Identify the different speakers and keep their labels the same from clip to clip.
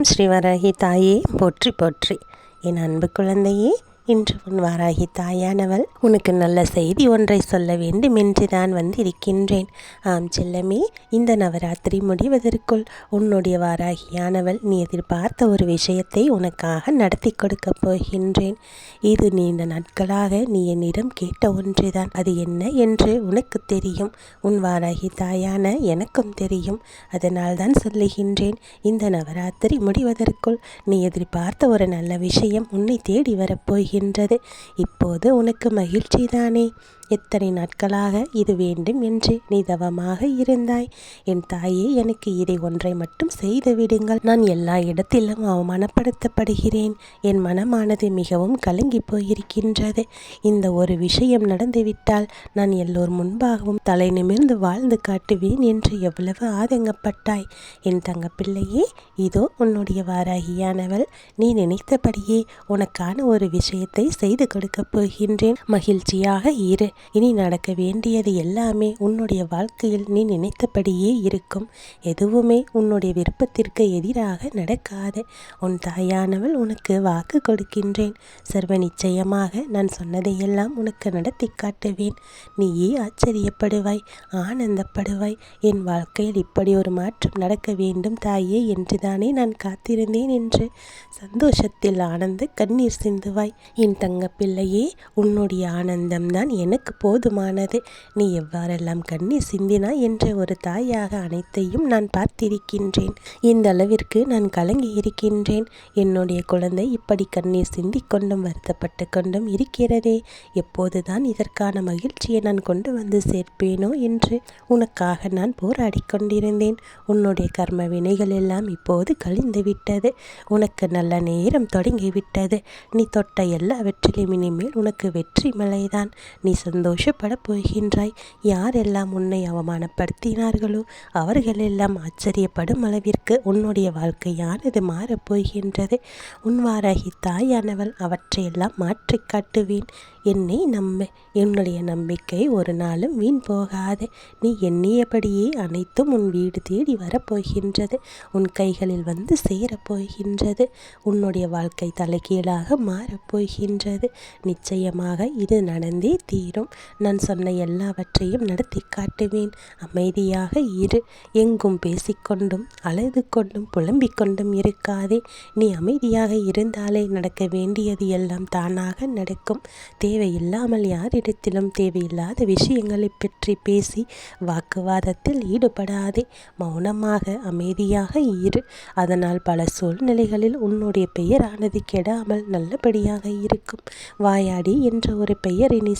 Speaker 1: ஸ்ரீவராகி தாயே போற்றி போற்றி. என் அன்பு குழந்தையே இன்று உன் வாராகி தாயானவள் உனக்கு நல்ல செய்தி ஒன்றை சொல்ல வேண்டும் என்று தான் வந்திருக்கின்றேன். ஆம் செல்லமே இந்த நவராத்திரி முடிவதற்குள் உன்னுடைய வாராகியானவள் நீ எதிர்பார்த்த ஒரு விஷயத்தை உனக்காக நடத்தி கொடுக்கப் போகின்றேன். இது நீண்ட நாட்களாக நீ என்னிடம் கேட்ட ஒன்றுதான். அது என்ன என்று உனக்கு தெரியும். உன் வாராகி தாயான எனக்கும் தெரியும். அதனால் தான் சொல்லுகின்றேன் இந்த நவராத்திரி முடிவதற்குள் நீ எதிர்பார்த்த ஒரு நல்ல விஷயம் உன்னை தேடி வரப்போகின்ற இருக்கின்றது. இப்போது உனக்கு மகிழ்ச்சி தானே எத்தனை நாட்களாக இது வேண்டும் என்று நீ தவமாக இருந்தாய்? என் தாயே எனக்கு இதை ஒன்றை மட்டும் செய்து விடுங்கள். நான் எல்லா இடத்திலும் அவமானப்படுத்தப்படுகிறேன். என் மனமானது மிகவும் கலங்கி போயிருக்கின்றது. இந்த ஒரு விஷயம் நடந்துவிட்டால் நான் எல்லோர் முன்பாகவும் தலை நிமிர்ந்து வாழ்ந்து காட்டுவேன் என்று எவ்வளவு ஆதங்கப்பட்டாய். என் தங்க பிள்ளையே இதோ உன்னுடைய வாராகியானவள். நீ நினைத்தபடியே உனக்கான ஒரு விஷயத்தை செய்து கொடுக்கப் போகின்றேன். மகிழ்ச்சியாக இரு. இனி நடக்க வேண்டியது எல்லாமே உன்னுடைய வாழ்க்கையில் நீ நினைத்தபடியே இருக்கும். எதுவுமே உன்னுடைய விருப்பத்திற்கு எதிராக நடக்காது. உன் தாயானவள் உனக்கு வாக்கு கொடுக்கின்றேன். சர்வ நிச்சயமாக நான் சொன்னதையெல்லாம் உனக்கு நடத்தி காட்டுவேன். நீயே ஆச்சரியப்படுவாய் ஆனந்தப்படுவாய். என் வாழ்க்கையில் இப்படி ஒரு மாற்றம் நடக்க வேண்டும் தாயே என்றுதானே நான் காத்திருந்தேன் என்று சந்தோஷத்தில் ஆனந்த கண்ணீர் சிந்துவாய். என் தங்க பிள்ளையே உன்னுடைய ஆனந்தம்தான் எனக்கு போதுமானது. நீ எவ்வாறெல்லாம் கண்ணீர் சிந்தினா என்ற ஒரு தாயாக அனைத்தையும் நான் பார்த்திருக்கின்றேன். இந்த அளவிற்கு நான் கலங்கி இருக்கின்றேன். என்னுடைய குழந்தை இப்படி கண்ணீர் சிந்திக் கொண்டும் வருத்தப்பட்டு கொண்டும் இருக்கிறதே. எப்போதுதான் இதற்கான மகிழ்ச்சியை நான் கொண்டு வந்து சேர்ப்பேனோ என்று உனக்காக நான் போராடி கொண்டிருந்தேன். உன்னுடைய கர்ம வினைகள் எல்லாம் இப்போது கழிந்து விட்டது. உனக்கு நல்ல நேரம் தொடங்கிவிட்டது நீ தொட்ட எல்லாவற்றிலும் இனிமேல் உனக்கு வெற்றி மலைதான் நீ சொந்த சந்தோஷப்பட போகின்றாய் யாரெல்லாம் உன்னை அவமானப்படுத்தினார்களோ அவர்களெல்லாம் ஆச்சரியப்படும் அளவிற்கு உன்னுடைய வாழ்க்கையானது மாறப்போகின்றது. உன்வாராகி தாயானவள் அவற்றையெல்லாம் மாற்றி காட்டுவேன். என்னை நம்ப என்னுடைய நம்பிக்கை ஒரு நாளும் வீண் போகாது. நீ எண்ணியபடியே அனைத்தும் உன் வீடு தேடி வரப்போகின்றது. உன் கைகளில் வந்து சேரப்போகின்றது. உன்னுடைய வாழ்க்கை தலைகீழாக மாறப்போகின்றது. நிச்சயமாக இது நடந்தே தீரும். நான் சொன்ன எல்லாவற்றையும் நடத்தி காட்டுவேன். அமைதியாக இரு. எங்கும் பேசிக்கொண்டும் அழுது கொண்டும் புலம்பிக் கொண்டும் இருக்காதே. நீ அமைதியாக இருந்தாலே நடக்க வேண்டியது எல்லாம் தானாக நடக்கும். தேவையில்லாமல் யாரிடத்திலும் தேவையில்லாத விஷயங்களை பற்றி பேசி வாக்குவாதத்தில் ஈடுபடாதே. மௌனமாக அமைதியாக இரு. அதனால் பல சூழ்நிலைகளில் உன்னுடைய பெயரானது கெடாமல் நல்லபடியாக இருக்கும். வாயாடி என்ற ஒரு பெயரை நீ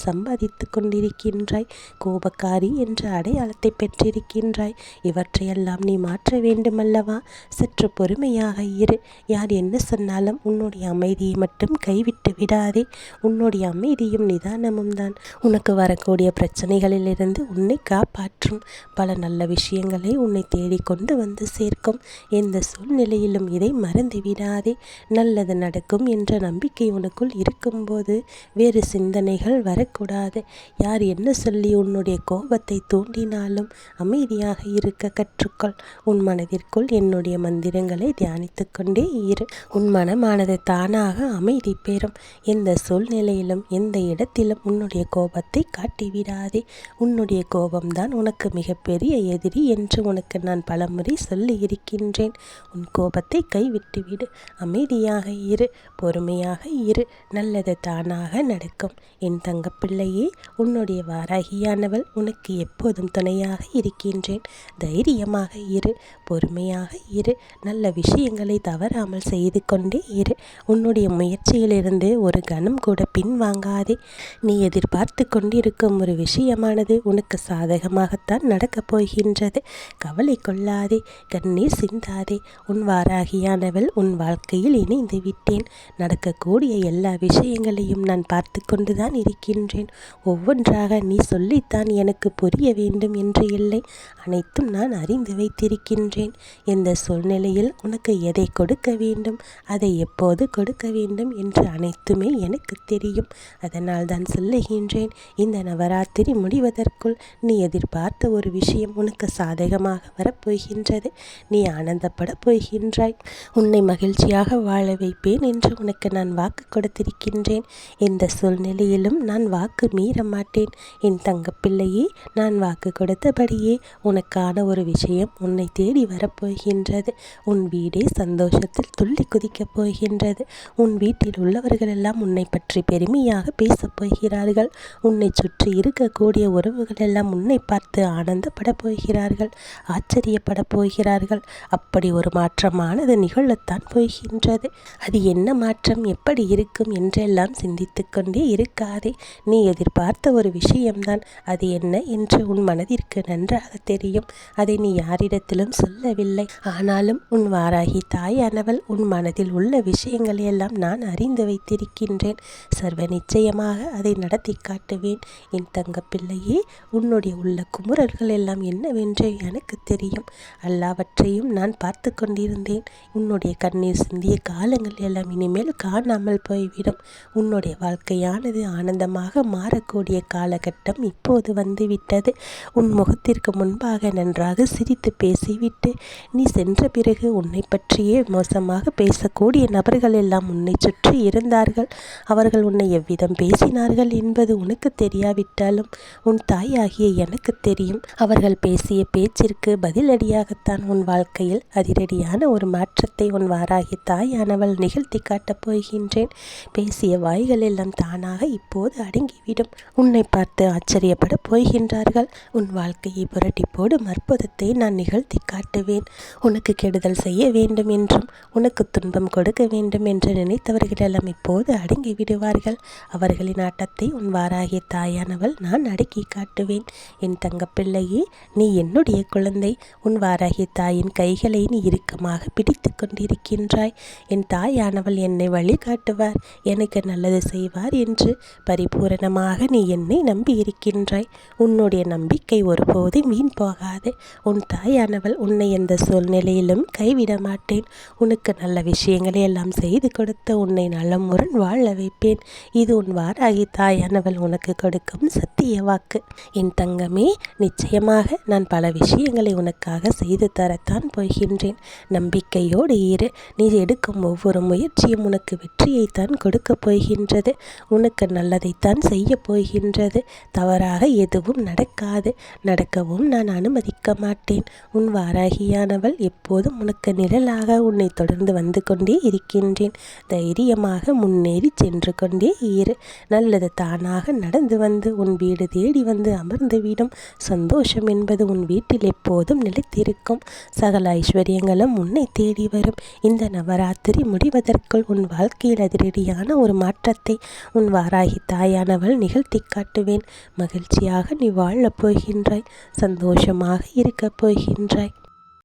Speaker 1: வைத்து கொண்டிருக்கின்றாய் கோபக்காரி என்ற அடையாளத்தை பெற்றிருக்கின்றாய். இவற்றையெல்லாம் நீ மாற்ற வேண்டுமல்லவா? சற்று பொறுமையாக இரு. யார் என்ன சொன்னாலும் உன்னுடைய அமைதியை மட்டும் கைவிட்டு விடாதே. உன்னுடைய அமைதியும் நிதானமும் தான். உனக்கு வரக்கூடிய பிரச்சனைகளிலிருந்து உன்னை காப்பாற்றும். பல நல்ல விஷயங்களை உன்னை தேடிக்கொண்டு வந்து சேர்க்கும். எந்த சூழ்நிலையிலும் இதை மறந்து விடாதே. நல்லது நடக்கும் என்ற நம்பிக்கை உனக்குள் இருக்கும்போது வேறு சிந்தனைகள் வரக்கூடாது. யார் என்ன சொல்லி உன்னுடைய கோபத்தை தூண்டினாலும் அமைதியாக இருக்க கற்றுக்கொள். உன் மனதிற்குள் என்னுடைய மந்திரங்களை தியானித்து கொண்டே இரு. உன் மனமானது தானாக அமைதி பெறும். எந்த சூழ்நிலையிலும் எந்த இடத்திலும் உன்னுடைய கோபத்தை காட்டிவிடாதே. உன்னுடைய கோபம்தான் உனக்கு மிகப்பெரிய எதிரி என்று உனக்கு நான் பலமுறை சொல்லி இருக்கின்றேன் உன் கோபத்தை கைவிட்டுவிடு. அமைதியாக இரு. பொறுமையாக இரு. நல்லது தானாக நடக்கும். என் தங்கப்பிள்ளையே உன்னுடைய வாராகியானவள் உனக்கு எப்போதும் துணையாக இருக்கின்றேன். தைரியமாக இரு பொறுமையாக இரு. நல்ல விஷயங்களை தவறாமல் செய்து கொண்டே இரு. உன்னுடைய முயற்சியிலிருந்து ஒரு கணம் கூட பின்வாங்காதே. நீ எதிர்பார்த்து கொண்டிருக்கும் ஒரு விஷயமானது உனக்கு சாதகமாகத்தான் நடக்கப் போகின்றது. கவலை கொள்ளாதே கண்ணீர் சிந்தாதே. உன் வாராகியானவள் உன் வாழ்க்கையில் இணைந்து விட்டேன். நடக்கக்கூடிய எல்லா விஷயங்களையும் நான் பார்த்து கொண்டுதான் இருக்கின்றேன். ஒவ்வொன்றாக நீ சொல்லித்தான் எனக்கு புரிய வேண்டும் என்று இல்லை. அனைத்தும் நான் அறிந்து வைத்திருக்கின்றேன். எந்த சூழ்நிலையில் உனக்கு எதை கொடுக்க வேண்டும் அதை எப்போது கொடுக்க வேண்டும் என்று அனைத்துமே எனக்கு தெரியும். அதனால் தான் சொல்லுகின்றேன் இந்த நவராத்திரி முடிவதற்குள் நீ எதிர்பார்த்த ஒரு விஷயம் உனக்கு சாதகமாக வரப்போகின்றது. நீ ஆனந்தப்பட போகின்றாய். உன்னை மகிழ்ச்சியாக வாழ வைப்பேன் என்று உனக்கு நான் வாக்கு கொடுத்திருக்கின்றேன். எந்த சூழ்நிலையிலும் நான் வாக்கு மீ மாட்டேன். என் தங்கப்பிள்ளையே நான் வாக்கு கொடுத்தபடியே உனக்கான ஒரு விஷயம் உன்னை தேடி வரப்போகின்றது. உன் வீடே சந்தோஷத்தில் துள்ளி குதிக்கப் போகின்றது. உன் வீட்டில் உள்ளவர்கள் எல்லாம் உன்னை பற்றி பெருமையாக பேசப் போகிறார்கள். உன்னை சுற்றி இருக்கக்கூடிய உறவுகளெல்லாம் உன்னை பார்த்து ஆனந்தப்பட போகிறார்கள் ஆச்சரியப்பட போகிறார்கள். அப்படி ஒரு மாற்றமானது நிகழத்தான் போகின்றது. அது என்ன மாற்றம் எப்படி இருக்கும் என்றெல்லாம் சிந்தித்து கொண்டே இருக்காதே. நீ எதிர்பார்த்த பார்த்த ஒரு விஷயம்தான். அது என்ன என்று உன் மனதிற்கு நன்றாக தெரியும். அதை நீ யாரிடத்திலும் சொல்லவில்லை. ஆனாலும் உன் வாராகி தாயானவள் உன் மனதில் உள்ள விஷயங்களை எல்லாம் நான் அறிந்து வைத்திருக்கின்றேன். சர்வ நிச்சயமாக அதை நடத்தி காட்டுவேன். என் தங்கப்பிள்ளையே உன்னுடைய உள்ள குமுறல்கள் எல்லாம் என்னவென்று எனக்கு தெரியும். எல்லாவற்றையும் நான் பார்த்து கொண்டிருந்தேன். உன்னுடைய கண்ணீர் சிந்திய காலங்கள் எல்லாம் இனிமேல் காணாமல் போய்விடும். உன்னுடைய வாழ்க்கையானது ஆனந்தமாக இருக்கக்கூடிய காலகட்டம் இப்போது வந்துவிட்டது. உன் முகத்திற்கு முன்பாக நன்றாக சிரித்து பேசிவிட்டு நீ சென்ற பிறகு உன்னை பற்றியே மோசமாக பேசக்கூடிய நபர்கள் எல்லாம் உன்னை சுற்றி இருந்தார்கள். அவர்கள் உன்னை எவ்விதம் பேசினார்கள் என்பது உனக்கு தெரியாவிட்டாலும் உன் தாயாகிய எனக்கு தெரியும். அவர்கள் பேசிய பேச்சிற்கு பதிலடியாகத்தான் உன் வாழ்க்கையில் அதிரடியான ஒரு மாற்றத்தை உன் வாராகி தாயானவள் நிகழ்த்தி காட்டப் போகின்றேன். பேசிய வாய்கள் எல்லாம் தானாக இப்போது அடங்கிவிடும். உன்னை பார்த்து ஆச்சரியப்பட போகின்றார்கள். உன் வாழ்க்கையை புரட்டி போடும் அற்புதத்தை நான் நிகழ்த்தி காட்டுவேன். உனக்கு கெடுதல் செய்ய வேண்டும் என்றும் உனக்கு துன்பம் கொடுக்க வேண்டும் என்று நினைத்தவர்களெல்லாம் இப்போது அடங்கி விடுவார்கள். அவர்களின் ஆட்டத்தை உன் வாராகிய தாயானவள் நான் அடக்கி காட்டுவேன். என் தங்கப்பிள்ளையே நீ என்னுடைய குழந்தை. உன் வாராகிய தாயின் கைகளை நீ இறுக்கமாக பிடித்து கொண்டிருக்கின்றாய். என் தாயானவள் என்னை வழிகாட்டுவார். எனக்கு நல்லது செய்வார் என்று பரிபூரணமாக நீ என்னை நம்பி இருக்கின்றாய் உன்னுடைய நம்பிக்கை ஒருபோதும் வீண் போகாது. உன் தாயானவள் உன்னை எந்த சூழ்நிலையிலும் கைவிட மாட்டேன். உனக்கு நல்ல விஷயங்களை எல்லாம் செய்து கொடுத்து உன்னை நலமுடன் வாழ வைப்பேன். இது உன் வாராகி தாயானவள் உனக்கு கொடுக்கும் சத்திய வாக்கு. என் தங்கமே நிச்சயமாக நான் பல விஷயங்களை உனக்காக செய்து தரத்தான் போகின்றேன். நம்பிக்கையோடு இரு. நீ எடுக்கும் ஒவ்வொரு முயற்சியும் உனக்கு வெற்றியைத்தான் கொடுக்கப் போகின்றது. உனக்கு நல்லதைத்தான் செய்ய போகின்றது. தவறாக எதுவும் நடக்காது. நடக்கவும் நான் அனுமதிக்க மாட்டேன் உன் வாராகியானவள் எப்போதும் உனக்கு நிழலாக உன்னை தொடர்ந்து வந்து கொண்டே இருக்கின்றேன். தைரியமாக முன்னேறி சென்று கொண்டே இரு. நல்லது தானாக நடந்து வந்து உன் வீடு தேடி வந்து அமர்ந்துவிடும். சந்தோஷம் என்பது உன் வீட்டில் எப்போதும் நிலைத்திருக்கும். சகல ஐஸ்வர்யங்களும் உன்னை தேடி வரும். இந்த நவராத்திரி முடிவதற்குள் உன் வாழ்க்கையில் அதிரடியான ஒரு மாற்றத்தை உன் வாராகி தாயானவள் நிகழ்த்தி காட்டுவேன். மகிழ்ச்சியாக நீ வாழப் போகின்றாய். சந்தோஷமாக இருக்கப் போகின்றாய்.